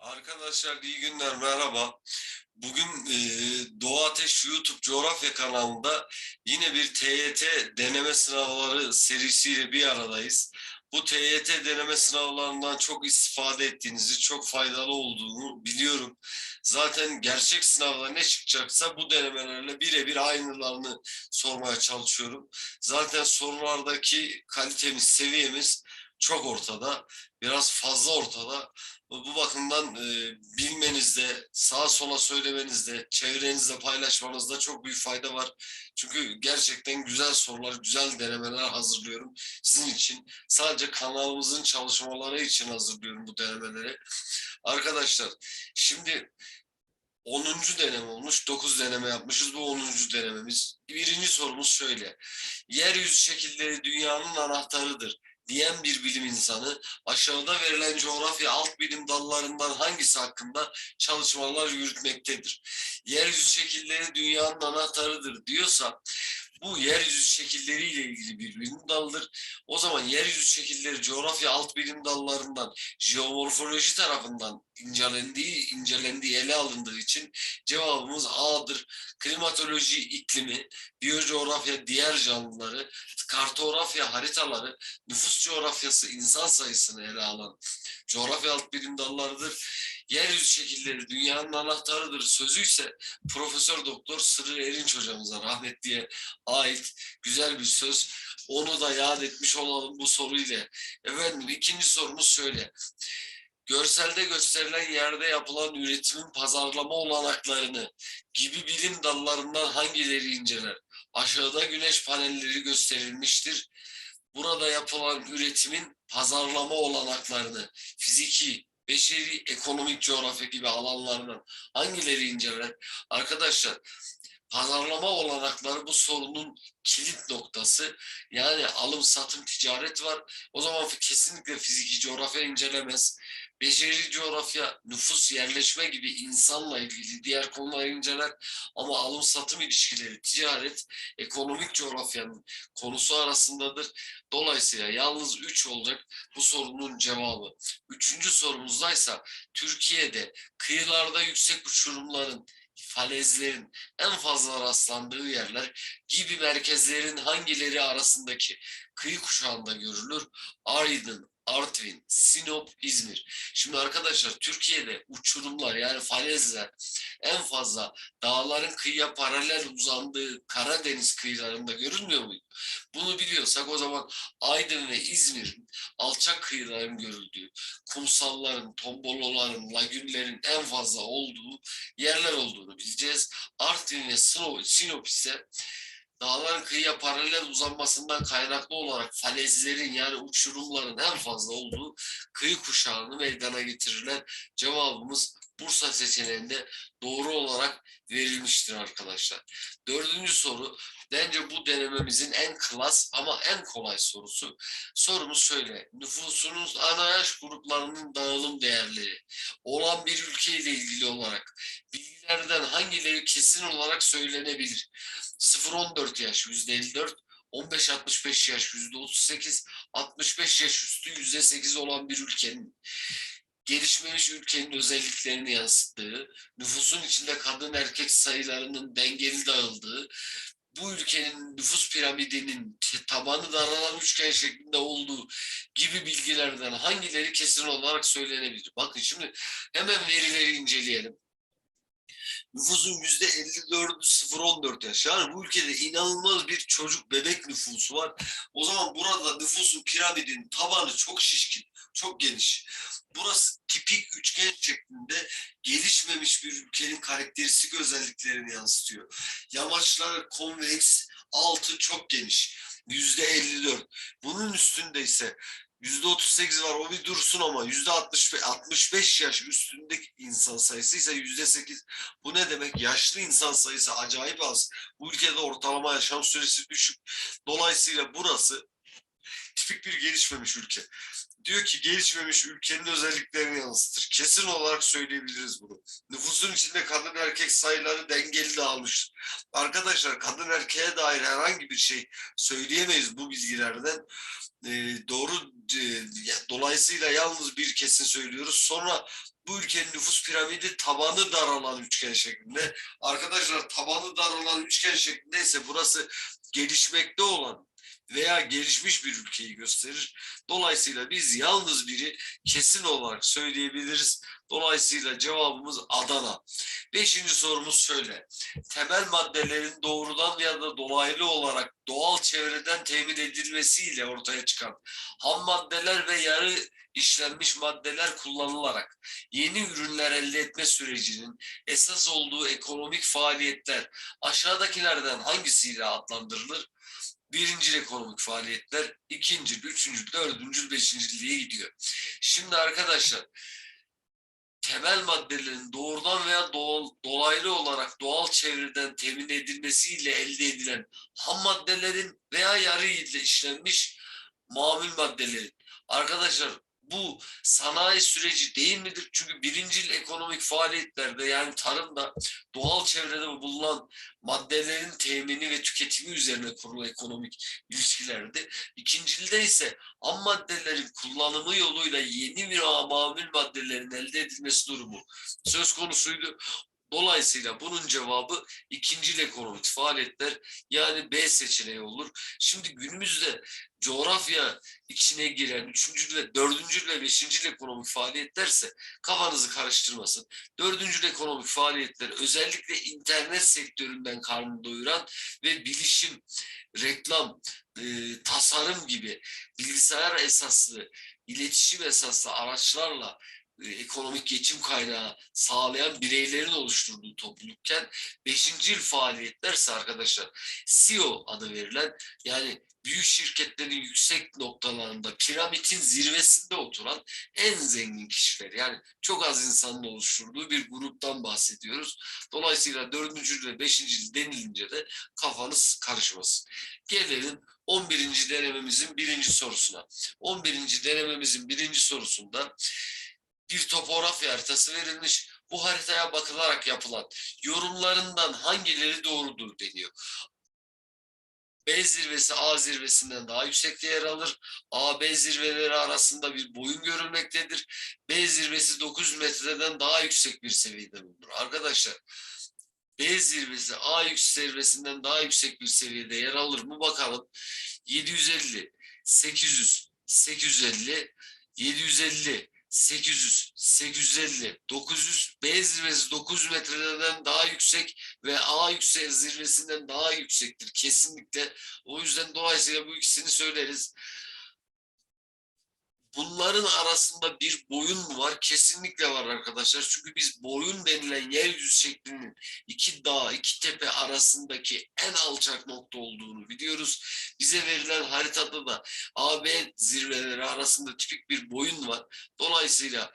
Arkadaşlar iyi günler, merhaba. Bugün e, Doğu Ateş YouTube coğrafya kanalında yine bir TYT deneme sınavları serisiyle bir aradayız. Bu TYT deneme sınavlarından çok istifade ettiğinizi, çok faydalı olduğunu biliyorum. Zaten gerçek sınavda ne çıkacaksa bu denemelerle birebir aynılarını sormaya çalışıyorum. Zaten sorulardaki kalitemiz, seviyemiz çok ortada. Biraz fazla ortada. Bu bakımdan e, bilmenizde, sağa sola söylemenizde, çevrenizde paylaşmanızda çok büyük fayda var. Çünkü gerçekten güzel sorular, güzel denemeler hazırlıyorum sizin için. Sadece kanalımızın çalışmaları için hazırlıyorum bu denemeleri. Arkadaşlar şimdi 10. deneme olmuş, 9 deneme yapmışız. Bu 10. denememiz. Birinci sorumuz şöyle. Yeryüzü şekilleri dünyanın anahtarıdır diyen bir bilim insanı aşağıda verilen coğrafya alt bilim dallarından hangisi hakkında çalışmalar yürütmektedir? Yeryüzü şekilleri dünyanın anahtarıdır diyorsa bu yeryüzü şekilleriyle ilgili bir bilim dalıdır. O zaman yeryüzü şekilleri coğrafya alt bilim dallarından jeomorfoloji tarafından incelendiği, incelendiği ele alındığı için cevabımız A'dır. Klimatoloji, iklimi, biyocoğrafya, diğer canlıları, kartografya haritaları, nüfus coğrafyası, insan sayısını ele alan coğrafya alt bilim dallarıdır. Yeryüzü şekilleri dünyanın anahtarıdır sözü ise Profesör Doktor Sırrı Erinç hocamıza rahmetliye ait güzel bir söz. Onu da yad etmiş olalım bu soruyla. Efendim ikinci sorumuz şöyle. Görselde gösterilen yerde yapılan üretimin pazarlama olanaklarını gibi bilim dallarından hangileri inceler? Aşağıda güneş panelleri gösterilmiştir. Burada yapılan üretimin pazarlama olanaklarını, fiziki, beşeri, ekonomik coğrafya gibi alanlardan hangileri inceler? Arkadaşlar pazarlama olanakları bu sorunun kilit noktası. Yani alım satım ticaret var. O zaman kesinlikle fiziki coğrafya incelemez. Beceri coğrafya, nüfus yerleşme gibi insanla ilgili diğer konuları inceler. Ama alım satım ilişkileri, ticaret, ekonomik coğrafyanın konusu arasındadır. Dolayısıyla yalnız 3 olacak bu sorunun cevabı. Üçüncü sorumuzdaysa Türkiye'de kıyılarda yüksek uçurumların falezlerin en fazla rastlandığı yerler gibi merkezlerin hangileri arasındaki kıyı kuşağında görülür? Aydın, Artvin, Sinop, İzmir. Şimdi arkadaşlar Türkiye'de uçurumlar yani falezler en fazla dağların kıyıya paralel uzandığı Karadeniz kıyılarında görülmüyor muydu? Bunu biliyorsak o zaman Aydın ve İzmir'in alçak kıyıların görüldüğü, kumsalların, tomboloların, lagünlerin en fazla olduğu yerler olduğunu bileceğiz. Artvin ve Sinop, ise dağların kıyıya paralel uzanmasından kaynaklı olarak falezlerin yani uçurumların en fazla olduğu kıyı kuşağını meydana getirirler. Cevabımız Bursa seçeneğinde doğru olarak verilmiştir arkadaşlar. Dördüncü soru bence bu denememizin en klas ama en kolay sorusu. Sorumuz şöyle. Nüfusunun ana yaş gruplarının dağılım değerleri olan bir ülkeyle ilgili olarak bilgilerden hangileri kesin olarak söylenebilir? 0-14 yaş %54, 15-65 yaş %38, 65 yaş üstü %8 olan bir ülkenin gelişmemiş ülkenin özelliklerini yansıttığı, nüfusun içinde kadın erkek sayılarının dengeli dağıldığı, bu ülkenin nüfus piramidinin tabanı daralan üçgen şeklinde olduğu gibi bilgilerden hangileri kesin olarak söylenebilir? Bakın şimdi hemen verileri inceleyelim nüfusun yüzde 54'ü 0-14 yaş. Yani bu ülkede inanılmaz bir çocuk bebek nüfusu var. O zaman burada nüfusun piramidin tabanı çok şişkin, çok geniş. Burası tipik üçgen şeklinde gelişmemiş bir ülkenin karakteristik özelliklerini yansıtıyor. Yamaçlar konveks, altı çok geniş. Yüzde 54. Bunun üstünde ise Yüzde 38 var o bir dursun ama yüzde 65 yaş üstündeki insan sayısı ise yüzde 8. Bu ne demek? Yaşlı insan sayısı acayip az. Bu ülkede ortalama yaşam süresi düşük. Dolayısıyla burası tipik bir gelişmemiş ülke. Diyor ki gelişmemiş ülkenin özelliklerini yansıtır. Kesin olarak söyleyebiliriz bunu. Nüfusun içinde kadın erkek sayıları dengeli dağılmış. Arkadaşlar kadın erkeğe dair herhangi bir şey söyleyemeyiz bu bilgilerden. Ee, doğru e, dolayısıyla yalnız bir kesin söylüyoruz. Sonra bu ülkenin nüfus piramidi tabanı daralan üçgen şeklinde. Arkadaşlar tabanı daralan üçgen şeklindeyse burası gelişmekte olan veya gelişmiş bir ülkeyi gösterir. Dolayısıyla biz yalnız biri kesin olarak söyleyebiliriz. Dolayısıyla cevabımız Adana. Beşinci sorumuz şöyle. Temel maddelerin doğrudan ya da dolaylı olarak doğal çevreden temin edilmesiyle ortaya çıkan ham maddeler ve yarı işlenmiş maddeler kullanılarak yeni ürünler elde etme sürecinin esas olduğu ekonomik faaliyetler aşağıdakilerden hangisiyle adlandırılır? Birincil ekonomik faaliyetler, ikincil, üçüncül, dördüncül, beşincil diye gidiyor. Şimdi arkadaşlar temel maddelerin doğrudan veya doğal, dolaylı olarak doğal çevreden temin edilmesiyle elde edilen ham maddelerin veya yarı ile işlenmiş mamul maddelerin. Arkadaşlar bu sanayi süreci değil midir? Çünkü birincil ekonomik faaliyetlerde yani tarımda doğal çevrede bulunan maddelerin temini ve tüketimi üzerine kurulu ekonomik ilişkilerdi. İkincilde ise ham maddelerin kullanımı yoluyla yeni bir mamul maddelerin elde edilmesi durumu söz konusuydu. Dolayısıyla bunun cevabı ikincil ekonomik faaliyetler yani B seçeneği olur. Şimdi günümüzde coğrafya içine giren üçüncü ve dördüncü ve beşinci ekonomik faaliyetlerse kafanızı karıştırmasın. Dördüncü ekonomik faaliyetler özellikle internet sektöründen karnını doyuran ve bilişim, reklam, e, tasarım gibi bilgisayar esaslı, iletişim esaslı araçlarla ekonomik geçim kaynağı sağlayan bireylerin oluşturduğu toplulukken beşincil faaliyetlerse arkadaşlar CEO adı verilen yani büyük şirketlerin yüksek noktalarında piramidin zirvesinde oturan en zengin kişiler yani çok az insanın oluşturduğu bir gruptan bahsediyoruz. Dolayısıyla dördüncü ve beşinci denilince de kafanız karışmasın. Gelelim 11. denememizin birinci sorusuna. 11. denememizin birinci sorusunda bir topografya haritası verilmiş. Bu haritaya bakılarak yapılan yorumlarından hangileri doğrudur deniyor. B zirvesi A zirvesinden daha yüksekte yer alır. A, B zirveleri arasında bir boyun görülmektedir. B zirvesi 900 metreden daha yüksek bir seviyede bulunur. Arkadaşlar B zirvesi A yük zirvesinden daha yüksek bir seviyede yer alır mı bakalım. 750, 800, 850, 750, 800, 850, 900, B zirvesi 900 metreden daha yüksek ve A yüksek zirvesinden daha yüksektir kesinlikle. O yüzden dolayısıyla bu ikisini söyleriz. Bunların arasında bir boyun var? Kesinlikle var arkadaşlar. Çünkü biz boyun denilen yeryüzü şeklinin iki dağ, iki tepe arasındaki en alçak nokta olduğunu biliyoruz. Bize verilen haritada da AB zirveleri arasında tipik bir boyun var. Dolayısıyla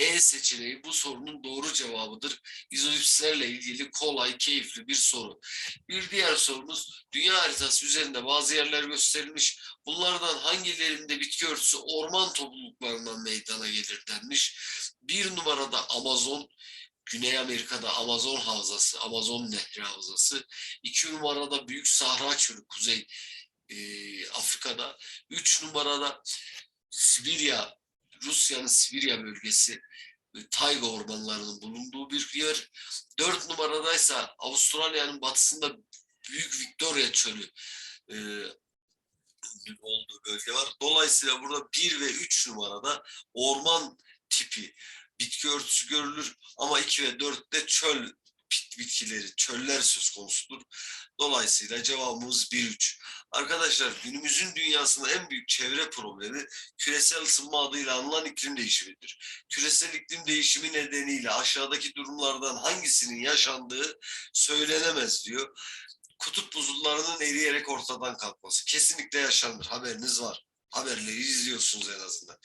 E seçeneği bu sorunun doğru cevabıdır. İzolipslerle ilgili kolay, keyifli bir soru. Bir diğer sorumuz dünya haritası üzerinde bazı yerler gösterilmiş. Bunlardan hangilerinde bitki örtüsü orman topluluklarından meydana gelir denmiş. Bir numarada Amazon, Güney Amerika'da Amazon havzası, Amazon Nehri havzası. İki numarada Büyük Sahra Çölü, Kuzey e, Afrika'da. Üç numarada Sibirya, Rusya'nın Sibirya bölgesi, tayga ormanlarının bulunduğu bir yer. Dört numaradaysa Avustralya'nın batısında Büyük Victoria Çölü e, olduğu bölge var. Dolayısıyla burada 1 ve 3 numarada orman tipi bitki örtüsü görülür ama 2 ve 4'te çöl bitkileri, çöller söz konusudur. Dolayısıyla cevabımız 1-3. Arkadaşlar günümüzün dünyasında en büyük çevre problemi küresel ısınma adıyla anılan iklim değişimidir. Küresel iklim değişimi nedeniyle aşağıdaki durumlardan hangisinin yaşandığı söylenemez diyor kutup buzullarının eriyerek ortadan kalkması. Kesinlikle yaşanır. Haberiniz var. Haberleri izliyorsunuz en azından.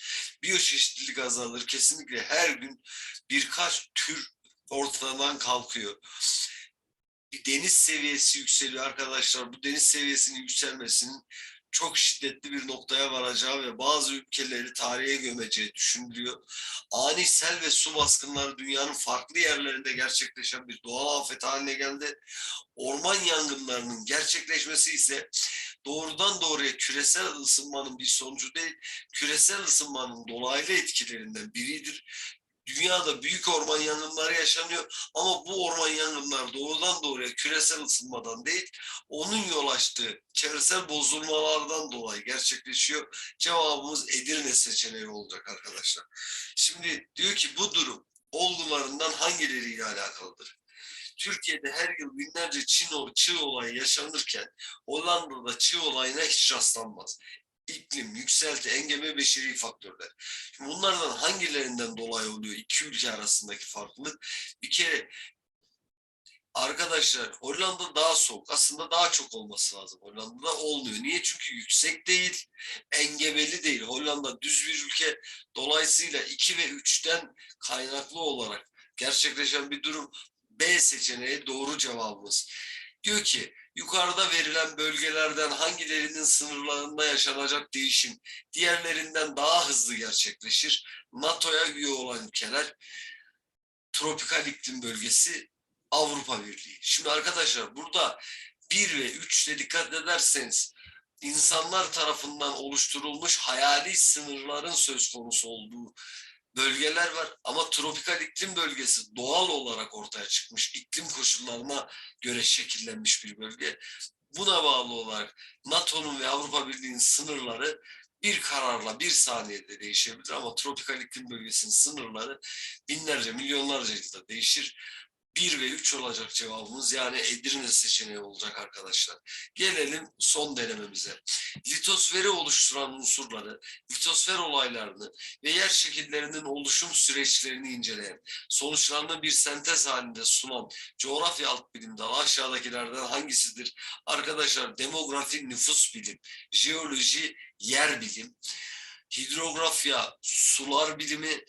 Biyoçeşitlilik azalır. Kesinlikle her gün birkaç tür ortadan kalkıyor. Bir deniz seviyesi yükseliyor arkadaşlar. Bu deniz seviyesinin yükselmesinin çok şiddetli bir noktaya varacağı ve bazı ülkeleri tarihe gömeceği düşünülüyor. Ani sel ve su baskınları dünyanın farklı yerlerinde gerçekleşen bir doğal afet haline geldi. Orman yangınlarının gerçekleşmesi ise doğrudan doğruya küresel ısınmanın bir sonucu değil, küresel ısınmanın dolaylı etkilerinden biridir. Dünyada büyük orman yangınları yaşanıyor ama bu orman yangınları doğrudan doğruya küresel ısınmadan değil, onun yol açtığı çevresel bozulmalardan dolayı gerçekleşiyor. Cevabımız Edirne seçeneği olacak arkadaşlar. Şimdi diyor ki bu durum olgularından hangileriyle alakalıdır? Türkiye'de her yıl binlerce Çin, çığ olayı yaşanırken Hollanda'da çığ olayına hiç rastlanmaz. İklim, yükselti, engeme, beşeri faktörler. Şimdi bunlardan hangilerinden dolayı oluyor iki ülke arasındaki farklılık? Bir kere arkadaşlar Hollanda daha soğuk. Aslında daha çok olması lazım. Hollanda'da olmuyor. Niye? Çünkü yüksek değil, engebeli değil. Hollanda düz bir ülke. Dolayısıyla 2 ve 3'ten kaynaklı olarak gerçekleşen bir durum B seçeneği doğru cevabımız. Diyor ki yukarıda verilen bölgelerden hangilerinin sınırlarında yaşanacak değişim diğerlerinden daha hızlı gerçekleşir. NATO'ya üye olan ülkeler tropikal iklim bölgesi Avrupa Birliği. Şimdi arkadaşlar burada 1 ve 3'te dikkat ederseniz insanlar tarafından oluşturulmuş hayali sınırların söz konusu olduğu bölgeler var ama tropikal iklim bölgesi doğal olarak ortaya çıkmış iklim koşullarına göre şekillenmiş bir bölge. Buna bağlı olarak NATO'nun ve Avrupa Birliği'nin sınırları bir kararla bir saniyede değişebilir ama tropikal iklim bölgesinin sınırları binlerce milyonlarca yılda değişir. 1 ve 3 olacak cevabımız yani Edirne seçeneği olacak arkadaşlar. Gelelim son denememize. Litosferi oluşturan unsurları, litosfer olaylarını ve yer şekillerinin oluşum süreçlerini inceleyen, sonuçlarını bir sentez halinde sunan coğrafya alt bilim dalı aşağıdakilerden hangisidir? Arkadaşlar demografi nüfus bilim, jeoloji yer bilim, hidrografya sular bilimi,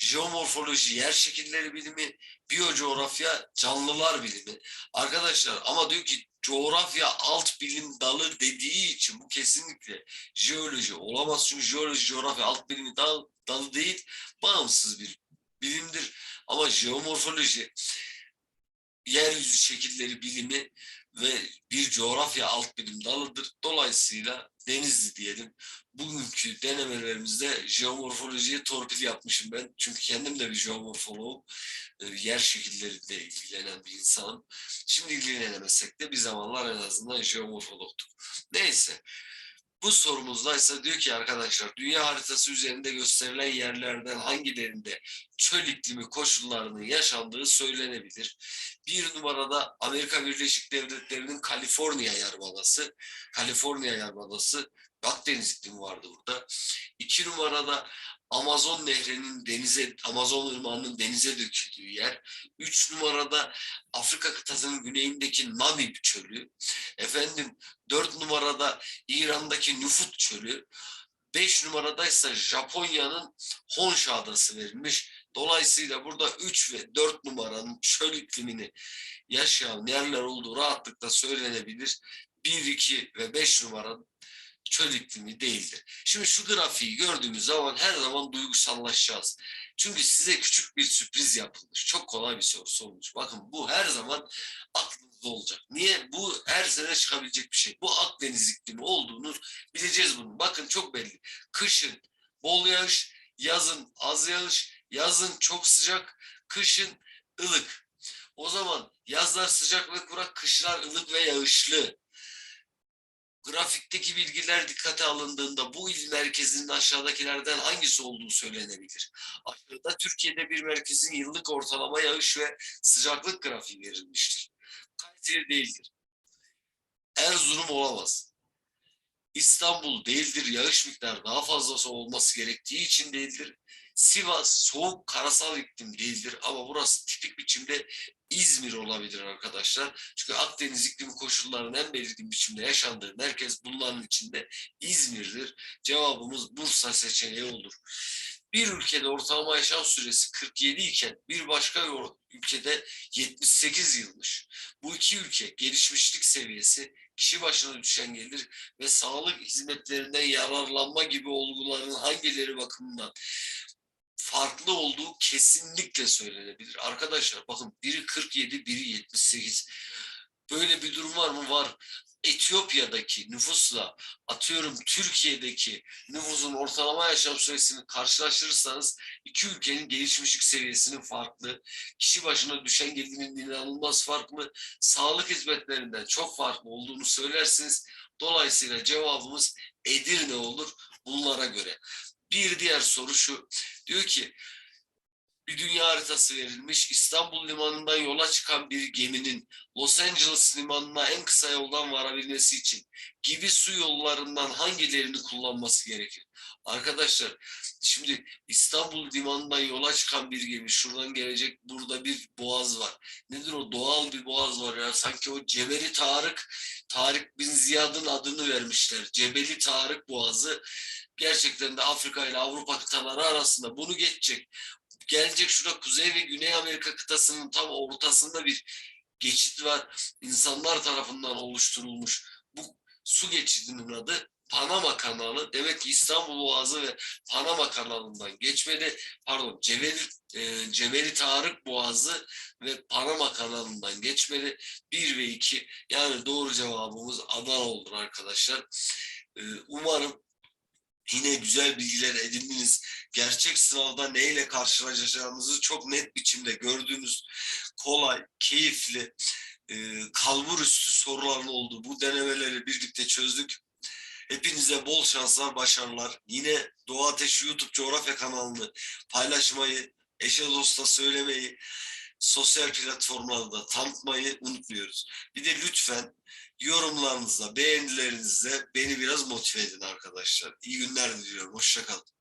jeomorfoloji yer şekilleri bilimi, biyocoğrafya canlılar bilimi. Arkadaşlar ama diyor ki coğrafya alt bilim dalı dediği için bu kesinlikle jeoloji olamaz. Çünkü jeoloji coğrafya alt bilimi dal, dalı değil bağımsız bir bilimdir. Ama jeomorfoloji yeryüzü şekilleri bilimi ve bir coğrafya alt bilim dalıdır. Dolayısıyla Denizli diyelim. Bugünkü denemelerimizde jeomorfolojiye torpil yapmışım ben. Çünkü kendim de bir jeomorfoloğum. Ee, Yer şekilleriyle ilgilenen bir insanım. Şimdi ilgilenemesek de bir zamanlar en azından jeomorfologtuk. Neyse. Bu sorumuzda ise diyor ki arkadaşlar dünya haritası üzerinde gösterilen yerlerden hangilerinde çöl iklimi koşullarının yaşandığı söylenebilir. Bir numarada Amerika Birleşik Devletleri'nin Kaliforniya yarımadası, Kaliforniya yarımadası, Akdeniz iklimi vardı burada. İki numarada Amazon nehrinin denize, Amazon ırmağının denize döküldüğü yer. Üç numarada Afrika kıtasının güneyindeki Namib çölü. Efendim dört numarada İran'daki Nufut çölü. Beş numarada ise Japonya'nın Honshu adası verilmiş. Dolayısıyla burada 3 ve 4 numaranın çöl iklimini yaşayan yerler olduğu rahatlıkla söylenebilir. 1, 2 ve 5 numaranın çöl iklimi değildir. Şimdi şu grafiği gördüğümüz zaman her zaman duygusallaşacağız. Çünkü size küçük bir sürpriz yapılmış. Çok kolay bir soru sorulmuş. Bakın bu her zaman aklınızda olacak. Niye? Bu her sene çıkabilecek bir şey. Bu Akdeniz iklimi olduğunu bileceğiz bunu. Bakın çok belli. Kışın bol yağış, yazın az yağış, yazın çok sıcak, kışın ılık. O zaman yazlar sıcak ve kurak, kışlar ılık ve yağışlı grafikteki bilgiler dikkate alındığında bu il merkezinin aşağıdakilerden hangisi olduğu söylenebilir. Aşağıda Türkiye'de bir merkezin yıllık ortalama yağış ve sıcaklık grafiği verilmiştir. Kayseri değildir. Erzurum olamaz. İstanbul değildir. Yağış miktarı daha fazlası olması gerektiği için değildir. Sivas soğuk karasal iklim değildir ama burası tipik biçimde İzmir olabilir arkadaşlar. Çünkü Akdeniz iklim koşullarının en belirgin biçimde yaşandığı merkez bunların içinde İzmir'dir. Cevabımız Bursa seçeneği olur. Bir ülkede ortalama yaşam süresi 47 iken bir başka ülkede 78 yılmış. Bu iki ülke gelişmişlik seviyesi, kişi başına düşen gelir ve sağlık hizmetlerinden yararlanma gibi olguların hangileri bakımından farklı olduğu kesinlikle söylenebilir. Arkadaşlar bakın biri 47, biri 78. Böyle bir durum var mı? Var. Etiyopya'daki nüfusla atıyorum Türkiye'deki nüfusun ortalama yaşam süresini karşılaştırırsanız iki ülkenin gelişmişlik seviyesinin farklı, kişi başına düşen gelirinin inanılmaz farklı, sağlık hizmetlerinden çok farklı olduğunu söylersiniz. Dolayısıyla cevabımız Edirne olur bunlara göre. Bir diğer soru şu. Diyor ki bir dünya haritası verilmiş. İstanbul limanından yola çıkan bir geminin Los Angeles limanına en kısa yoldan varabilmesi için gibi su yollarından hangilerini kullanması gerekir? Arkadaşlar şimdi İstanbul limanından yola çıkan bir gemi şuradan gelecek burada bir boğaz var. Nedir o? Doğal bir boğaz var ya. Sanki o Cebeli Tarık, Tarık bin Ziyad'ın adını vermişler. Cebeli Tarık Boğazı gerçekten de Afrika ile Avrupa kıtaları arasında bunu geçecek. Gelecek şurada Kuzey ve Güney Amerika kıtasının tam ortasında bir geçit var. İnsanlar tarafından oluşturulmuş. Bu su geçidinin adı Panama Kanalı. Demek ki İstanbul Boğazı ve Panama Kanalı'ndan geçmedi. Pardon Cebeli, e, Cebeli Tarık Boğazı ve Panama Kanalı'ndan geçmedi. 1 ve 2 yani doğru cevabımız Adana olur arkadaşlar. E, umarım yine güzel bilgiler edindiniz. Gerçek sınavda neyle karşılaşacağınızı çok net biçimde gördüğünüz kolay, keyifli, e, kalbur üstü soruların olduğu bu denemeleri birlikte çözdük. Hepinize bol şanslar, başarılar. Yine Doğa Ateşi YouTube coğrafya kanalını paylaşmayı, eşe dosta söylemeyi, sosyal platformlarda tanıtmayı unutmuyoruz. Bir de lütfen yorumlarınızla, beğenilerinizle beni biraz motive edin arkadaşlar. İyi günler diliyorum. Hoşçakalın.